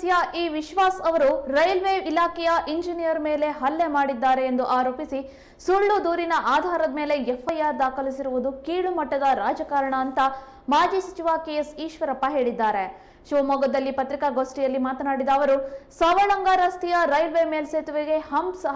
ಸದಸ್ಯ ಇ ವಿಶ್ವಾಸ್ ಅವರು ರೈಲ್ವೆ ಇಲಾಖೆಯ ಇಂಜಿನಿಯರ್ ಮೇಲೆ ಹಲ್ಲೆ ಮಾಡಿದ್ದಾರೆ ಎಂದು ಆರೋಪಿಸಿ ಸುಳ್ಳು ದೂರಿನ ಆಧಾರದ ಮೇಲೆ ಎಫ್ಐಆರ್ ದಾಖಲಿಸಿರುವುದು ಕೀಳು ಮಟ್ಟದ ರಾಜಕಾರಣ ಅಂತ ಮಾಜಿ ಸಚಿವ ಕೆಎಸ್ ಈಶ್ವರಪ್ಪ ಹೇಳಿದ್ದಾರೆ. ಶಿವಮೊಗ್ಗದಲ್ಲಿ ಪತ್ರಿಕಾಗೋಷ್ಠಿಯಲ್ಲಿ ಮಾತನಾಡಿದ ಅವರು, ಸವಳಂಗ ರಸ್ತೆಯ ರೈಲ್ವೆ ಮೇಲ್ಸೇತುವೆಗೆ ಹಂಪ್ಸ್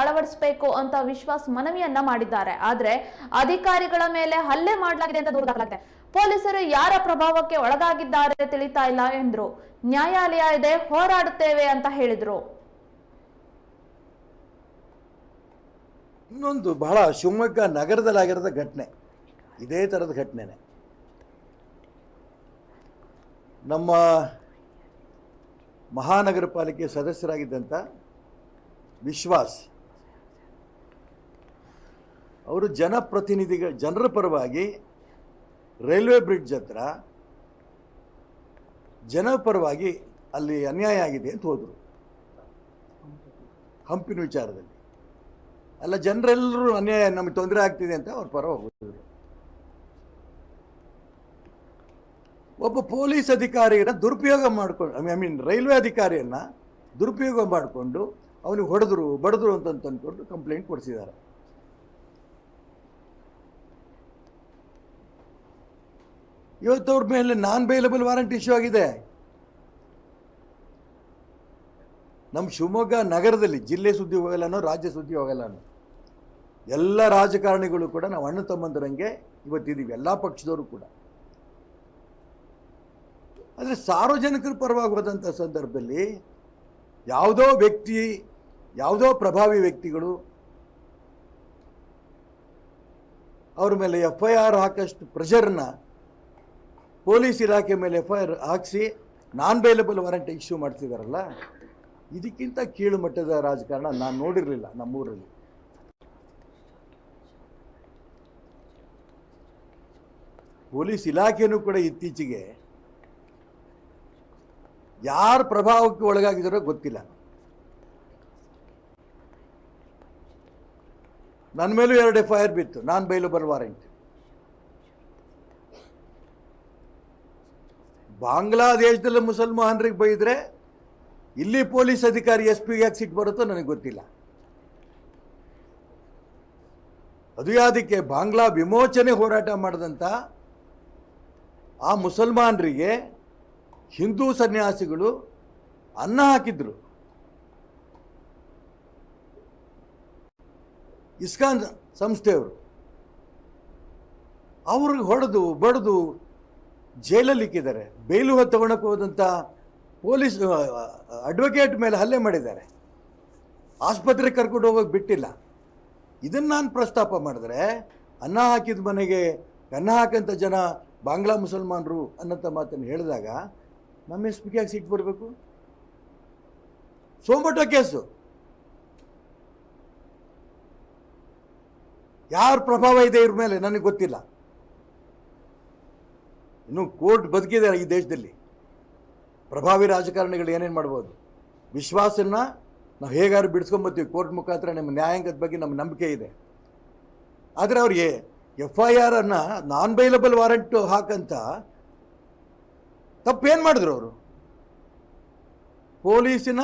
ಅಳವಡಿಸಬೇಕು ಅಂತ ವಿಶ್ವಾಸ್ ಮನವಿಯನ್ನ ಮಾಡಿದ್ದಾರೆ. ಆದ್ರೆ ಅಧಿಕಾರಿಗಳ ಮೇಲೆ ಹಲ್ಲೆ ಮಾಡಲಾಗಿದೆ ಅಂತ ದೂರ ದಾಖಲಾಗಿದೆ. ಪೊಲೀಸರು ಯಾರ ಪ್ರಭಾವಕ್ಕೆ ಒಳಗಾಗಿದ್ದಾರೆ ತಿಳಿತಾ ಇಲ್ಲ ಎಂದ್ರು. ನ್ಯಾಯಾಲಯ ಇದೆ, ಹೋರಾಡುತ್ತೇವೆ ಅಂತ ಹೇಳಿದ್ರು. ಇನ್ನೊಂದು ಬಹಳ ಶಿವಮೊಗ್ಗ ನಗರದಲ್ಲಾಗಿರೋದ ಘಟನೆ. ಇದೇ ತರದ ಘಟನೆ ನಮ್ಮ ಮಹಾನಗರ ಪಾಲಿಕೆ ಸದಸ್ಯರಾಗಿದ್ದಂಥ ವಿಶ್ವಾಸ್ ಅವರು ಜನಪ್ರತಿನಿಧಿಗಳ ಜನರ ಪರವಾಗಿ ರೈಲ್ವೆ ಬ್ರಿಡ್ಜ್ ಹತ್ರ ಜನರ ಪರವಾಗಿ ಅಲ್ಲಿ ಅನ್ಯಾಯ ಆಗಿದೆ ಅಂತ ಹೋದರು. ಹಂಪಿನ ವಿಚಾರದಲ್ಲಿ. ಅಲ್ಲ, ಜನರೆಲ್ಲರೂ ಅನ್ಯಾಯ ನಮಗೆ ತೊಂದರೆ ಆಗ್ತಿದೆ ಅಂತ ಅವ್ರ ಪರ ಹೋಗಿದ್ರು ಒಬ್ಬ ಪೊಲೀಸ್ ಅಧಿಕಾರಿಯನ್ನು ದುರುಪಯೋಗ ಮಾಡಿಕೊಂಡು ಐ ಮೀನ್ ರೈಲ್ವೆ ಅಧಿಕಾರಿಯನ್ನ ದುರುಪಯೋಗ ಮಾಡಿಕೊಂಡು ಅವನಿಗೆ ಹೊಡೆದ್ರು, ಬಡಿದ್ರು ಅಂತ ಅಂದ್ಕೊಂಡು ಕಂಪ್ಲೇಂಟ್ ಕೊಡಿಸಿದ್ದಾರೆ. ಇವತ್ತು ಅವ್ರ ಮೇಲೆ ನಾನ್ ಬೈಲಬಲ್ ವಾರಂಟ್ ಇಶ್ಯೂ ಆಗಿದೆ. ನಮ್ಮ ಶಿವಮೊಗ್ಗ ನಗರದಲ್ಲಿ ಜಿಲ್ಲೆ ಸುದ್ದಿ ಹೋಗಲ್ಲನೋ, ರಾಜ್ಯ ಸುದ್ದಿ ಹೋಗಲ್ಲನೋ, ಎಲ್ಲ ರಾಜಕಾರಣಿಗಳು ಕೂಡ ನಾವು ಅಣ್ಣ ತಮ್ಮಂದರಂಗೆ ಇವತ್ತಿದ್ದೀವಿ ಎಲ್ಲ ಪಕ್ಷದವರು ಕೂಡ. ಆದರೆ ಸಾರ್ವಜನಿಕರ ಪರವಾಗಿ ಹೋದಂಥ ಸಂದರ್ಭದಲ್ಲಿ ಯಾವುದೋ ವ್ಯಕ್ತಿ, ಯಾವುದೋ ಪ್ರಭಾವಿ ವ್ಯಕ್ತಿಗಳು ಅವ್ರ ಮೇಲೆ ಎಫ್ ಐ ಆರ್ ಹಾಕಷ್ಟು ಪ್ರೆಷರ್ನ ಪೊಲೀಸ್ ಇಲಾಖೆ ಮೇಲೆ ಎಫ್ ಐ ಆರ್ ಹಾಕಿಸಿ ನಾನ್ ಬೈಲಬಲ್ ವಾರಂಟ್ ಇಶ್ಯೂ ಮಾಡ್ತಿದಾರಲ್ಲ, ಇದಕ್ಕಿಂತ ಕೀಳು ಮಟ್ಟದ ರಾಜಕಾರಣ ನಾನು ನೋಡಿರಲಿಲ್ಲ ನಮ್ಮೂರಲ್ಲಿ. ಪೊಲೀಸ್ ಇಲಾಖೆನೂ ಕೂಡ ಇತ್ತೀಚೆಗೆ ಯಾರ ಪ್ರಭಾವಕ್ಕೆ ಒಳಗಾಗಿದ್ದಾರೋ ಗೊತ್ತಿಲ್ಲ. ನನ್ನ ಮೇಲೂ ಎರಡು ಎಫ್ ಐ ಆರ್ ಬಿತ್ತು, ನಾನ್ ಬೈಲಬಲ್ ವಾರಂಟ್ ಬಾಂಗ್ಲಾದೇಶದಲ್ಲಿ ಮುಸಲ್ಮಾನರಿಗೆ ಬೈದ್ರೆ ಇಲ್ಲಿ ಪೊಲೀಸ್ ಅಧಿಕಾರಿ ಎಸ್ ಪಿ ಯಾಕೆ ಸಿಟ್ಟು ಬರುತ್ತೋ ನನಗೆ ಗೊತ್ತಿಲ್ಲ. ಅದು ಯಾವುದಕ್ಕೆ? ಬಾಂಗ್ಲಾ ವಿಮೋಚನೆ ಹೋರಾಟ ಮಾಡಿದಂಥ ಆ ಮುಸಲ್ಮಾನರಿಗೆ ಹಿಂದೂ ಸನ್ಯಾಸಿಗಳು ಅನ್ನ ಹಾಕಿದ್ರು. ಇಸ್ಕಾನ್ ಸಂಸ್ಥೆಯವರು. ಅವ್ರಿಗೆ ಹೊಡೆದು, ಬಡ್ದು ಜೈಲಲ್ಲಿ ಇಕ್ಕಿದ್ದಾರೆ. ಬೇಲು ತಗೊಳಕ್ಕೆ ಹೋದಂಥ ಪೊಲೀಸ್ ಅಡ್ವೊಕೇಟ್ ಮೇಲೆ ಹಲ್ಲೆ ಮಾಡಿದ್ದಾರೆ. ಆಸ್ಪತ್ರೆಗೆ ಕರ್ಕೊಂಡು ಹೋಗೋಕೆ ಬಿಟ್ಟಿಲ್ಲ. ಇದನ್ನು ನಾನು ಪ್ರಸ್ತಾಪ ಮಾಡಿದ್ರೆ ಅನ್ನ ಹಾಕಿದ ಮನೆಗೆ ಕನ್ನ ಹಾಕಂಥ ಜನ ಬಾಂಗ್ಲಾ ಮುಸಲ್ಮಾನರು ಅನ್ನೋಂಥ ಮಾತನ್ನು ಹೇಳಿದಾಗ ನಮ್ಮ ಎಸ್ ಪಿ ಸಿಟ್ಟು ಬರಬೇಕು? ಸೋಮಟ ಕೇಸು. ಯಾರ ಪ್ರಭಾವ ಇದೆ ಇವ್ರ ಮೇಲೆ? ನನಗೆ ಗೊತ್ತಿಲ್ಲ. ಇನ್ನು ಕೋರ್ಟ್ ಬದುಕಿದೆ ಈ ದೇಶದಲ್ಲಿ. ಪ್ರಭಾವಿ ರಾಜಕಾರಣಿಗಳು ಏನೇನು ಮಾಡ್ಬೋದು? ವಿಶ್ವಾಸನ ನಾವು ಹೇಗಾದ್ರು ಬಿಡಿಸ್ಕೊಂಬತ್ತೀವಿ ಕೋರ್ಟ್ ಮುಖಾಂತರ ನಿಮ್ಮ ನ್ಯಾಯಾಂಗದ ಬಗ್ಗೆ ನಮ್ಮ ನಂಬಿಕೆ ಇದೆ. ಆದರೆ ಅವ್ರಿಗೆ ಎಫ್ ಐ ಆರ್ ಅನ್ನು ನಾನ್ ಬೈಲಬಲ್ ವಾರಂಟ್ ಹಾಕಂತ ತಪ್ಪೇನು ಮಾಡಿದ್ರು ಅವರು? ಪೊಲೀಸಿನ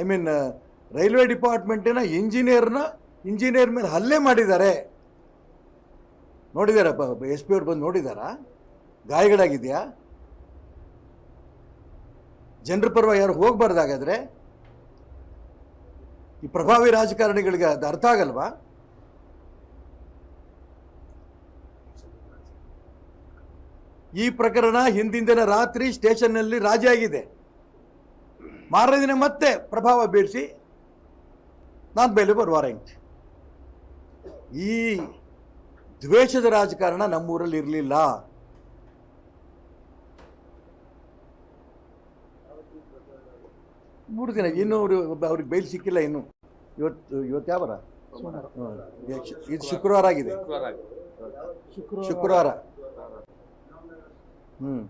ಐ ಮೀನ್ ರೈಲ್ವೆ ಡಿಪಾರ್ಟ್ಮೆಂಟಿನ ಇಂಜಿನಿಯರ್ನ, ಇಂಜಿನಿಯರ್ ಮೇಲೆ ಹಲ್ಲೆ ಮಾಡಿದ್ದಾರೆ. ನೋಡಿದಾರಪ್ಪ ಎಸ್ ಪಿ ಅವ್ರು ಬಂದು ನೋಡಿದಾರಾ? ಗಾಯಗಳಾಗಿದೆಯಾ? ಜನರ ಪರ್ವ ಯಾರು ಹೋಗ್ಬಾರ್ದಾಗಾದ್ರೆ? ಈ ಪ್ರಭಾವಿ ರಾಜಕಾರಣಿಗಳಿಗೆ ಅದು ಅರ್ಥ ಆಗಲ್ವಾ? ಈ ಪ್ರಕರಣ ಹಿಂದಿನ ದಿನ ರಾತ್ರಿ ಸ್ಟೇಷನ್ನಲ್ಲಿ ರಾಜಿ ಆಗಿದೆ. ಮಾರನೇ ಮತ್ತೆ ಪ್ರಭಾವ ಬೀರಿಸಿ ನಾನು ಬೇಲೆ ವಾರಂಟ್ ಈ ದ್ವೇಷದ ರಾಜಕಾರಣ ನಮ್ಮೂರಲ್ಲಿ ಇರಲಿಲ್ಲ. ಮೂರು ದಿನ ಇನ್ನೂ ಅವರು ಅವ್ರಿಗೆ ಬೈಲ್ ಸಿಕ್ಕಿಲ್ಲ ಇನ್ನು. ಇವತ್ತು ಇವತ್ತು ಯಾವ ವಾರ? ಇದು ಶುಕ್ರವಾರ ಆಗಿದೆ. ಶುಕ್ರವಾರ. ಹ್ಮ್.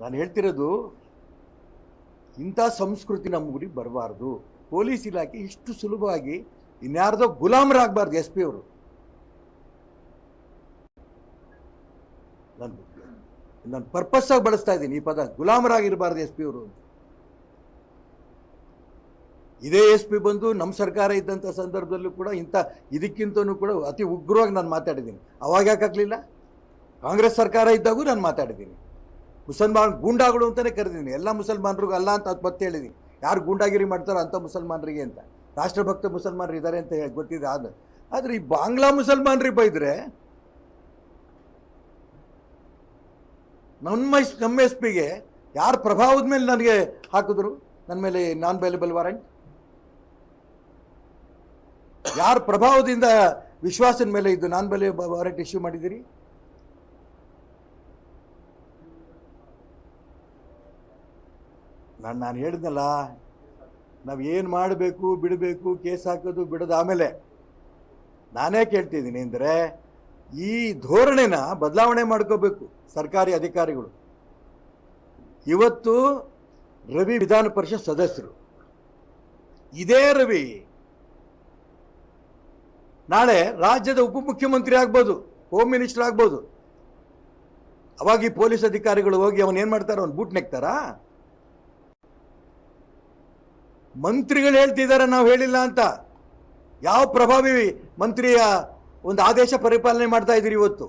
ನಾನು ಹೇಳ್ತಿರೋದು ಇಂಥ ಸಂಸ್ಕೃತಿ ನಮ್ಮ ಊರಿಗೆ ಬರಬಾರ್ದು. ಪೊಲೀಸ್ ಇಲಾಖೆ ಇಷ್ಟು ಸುಲಭವಾಗಿ ಇನ್ಯಾರ್ದೋ ಗುಲಾಮರಾಗಬಾರ್ದು ಎಸ್ ಪಿ ಅವರು. ನಾನು ನಾನು ಪರ್ಪಸ್ಸಾಗಿ ಬಳಸ್ತಾ ಇದ್ದೀನಿ. ಈ ಪದ ಗುಲಾಮರಾಗಿರಬಾರ್ದು ಎಸ್ ಪಿ ಅವರು ಇದೇ ಎಸ್ ಪಿ ಬಂದು ನಮ್ಮ ಸರ್ಕಾರ ಇದ್ದಂಥ ಸಂದರ್ಭದಲ್ಲೂ ಕೂಡ ಇಂಥ ಇದಕ್ಕಿಂತನೂ ಕೂಡ ಅತಿ ಉಗ್ರವಾಗಿ ನಾನು ಮಾತಾಡಿದ್ದೀನಿ. ಅವಾಗ ಯಾಕೆ ಆಗಲಿಲ್ಲ ಕಾಂಗ್ರೆಸ್ ಸರ್ಕಾರ ಇದ್ದಾಗೂ ನಾನು ಮಾತಾಡಿದ್ದೀನಿ. ಮುಸಲ್ಮಾನ್ ಗೂಂಡಾಗಳು ಅಂತಲೇ ಕರೆದಿದ್ದೀನಿ. ಎಲ್ಲ ಮುಸಲ್ಮಾನರಿಗೂ ಅಲ್ಲ ಅಂತ ಅದು ಮತ್ತೆ ಹೇಳಿದ್ದೀನಿ. ಯಾರು ಗೂಂಡಾಗಿರಿ ಮಾಡ್ತಾರೋ ಅಂಥ ಮುಸಲ್ಮಾನರಿಗೆ ಅಂತ. ರಾಷ್ಟ್ರಭಕ್ತ ಮುಸಲ್ಮಾನರು ಇದ್ದಾರೆ ಅಂತ ಹೇಳಿ ಗೊತ್ತಿದೆ ಆದ ಆದರೆ ಈ ಬಾಂಗ್ಲಾ ಮುಸಲ್ಮಾನರಿ ಬೈದರೆ ನಮ್ಮ ನಮ್ಮ ಎಸ್ ಪಿಗೆ ಯಾರ ಪ್ರಭಾವದ ಮೇಲೆ ನನಗೆ ಹಾಕಿದ್ರು? ನನ್ನ ಮೇಲೆ ನಾನ್ ಅವೈಲೇಬಲ್ ವಾರೆಂಟ್ ಯಾರ ಪ್ರಭಾವದಿಂದ ವಿಶ್ವಾಸದ ಮೇಲೆ ಇದ್ದು ನಾನ್ ಬೆಲೆ ವಾರಂಟ್ ಇಶ್ಯೂ ಮಾಡಿದ್ದೀರಿ? ನಾನು ನಾನು ಹೇಳಿದ್ನಲ್ಲ, ನಾವು ಏನು ಮಾಡಬೇಕು, ಬಿಡಬೇಕು, ಕೇಸ್ ಹಾಕೋದು, ಬಿಡೋದು ಆಮೇಲೆ. ನಾನೇ ಕೇಳ್ತಿದ್ದೀನಿ ಅಂದರೆ ಈ ಧೋರಣೆನ ಬದಲಾವಣೆ ಮಾಡ್ಕೋಬೇಕು ಸರ್ಕಾರಿ ಅಧಿಕಾರಿಗಳು. ಇವತ್ತು ರವಿ ವಿಧಾನ ಪರಿಷತ್ ಸದಸ್ಯರು. ಇದೇ ರವಿ. ನಾಳೆ ರಾಜ್ಯದ ಉಪಮುಖ್ಯಮಂತ್ರಿ ಆಗ್ಬೋದು, ಹೋಮ್ ಮಿನಿಸ್ಟರ್ ಆಗ್ಬೋದು. ಅವಾಗ ಈ ಪೊಲೀಸ್ ಅಧಿಕಾರಿಗಳು ಹೋಗಿ ಅವನು ಏನ್ ಮಾಡ್ತಾರ ಅವ್ನು ಬೂಟ್ ನೆಕ್ತಾರಾ? ಮಂತ್ರಿಗಳು ಹೇಳ್ತಿದ್ದಾರೆ ನಾವು ಹೇಳಿಲ್ಲ ಅಂತ. ಯಾವ ಪ್ರಭಾವಿ ಮಂತ್ರಿಯ ಒಂದು ಆದೇಶ ಪರಿಪಾಲನೆ ಮಾಡ್ತಾ ಇದ್ದೀರಿ ಇವತ್ತು.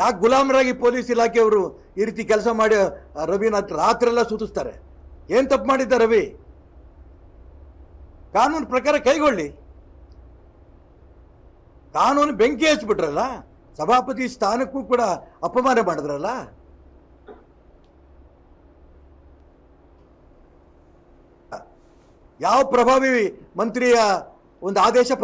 ಯಾಕೆ ಗುಲಾಮರಾಗಿ ಪೊಲೀಸ್ ಇಲಾಖೆಯವರು ಈ ರೀತಿ ಕೆಲಸ ಮಾಡಿ ರವಿನ ರಾತ್ರೆಲ್ಲ ಸೂಚಿಸ್ತಾರೆ ಏನು ತಪ್ಪು ಮಾಡಿದ್ದ ರವಿ? ಕಾನೂನು ಪ್ರಕಾರ ಕೈಗೊಳ್ಳಿ. ಕಾನೂನು ಬೆಂಕಿ ಹಚ್ಬಿಟ್ರಲ್ಲ ಸಭಾಪತಿ ಸ್ಥಾನಕ್ಕೂ ಕೂಡ ಅಪಮಾನ ಮಾಡಿದ್ರಲ್ಲ? ಯಾವ ಪ್ರಭಾವಿ ಮಂತ್ರಿಯ ಒಂದು ಆದೇಶ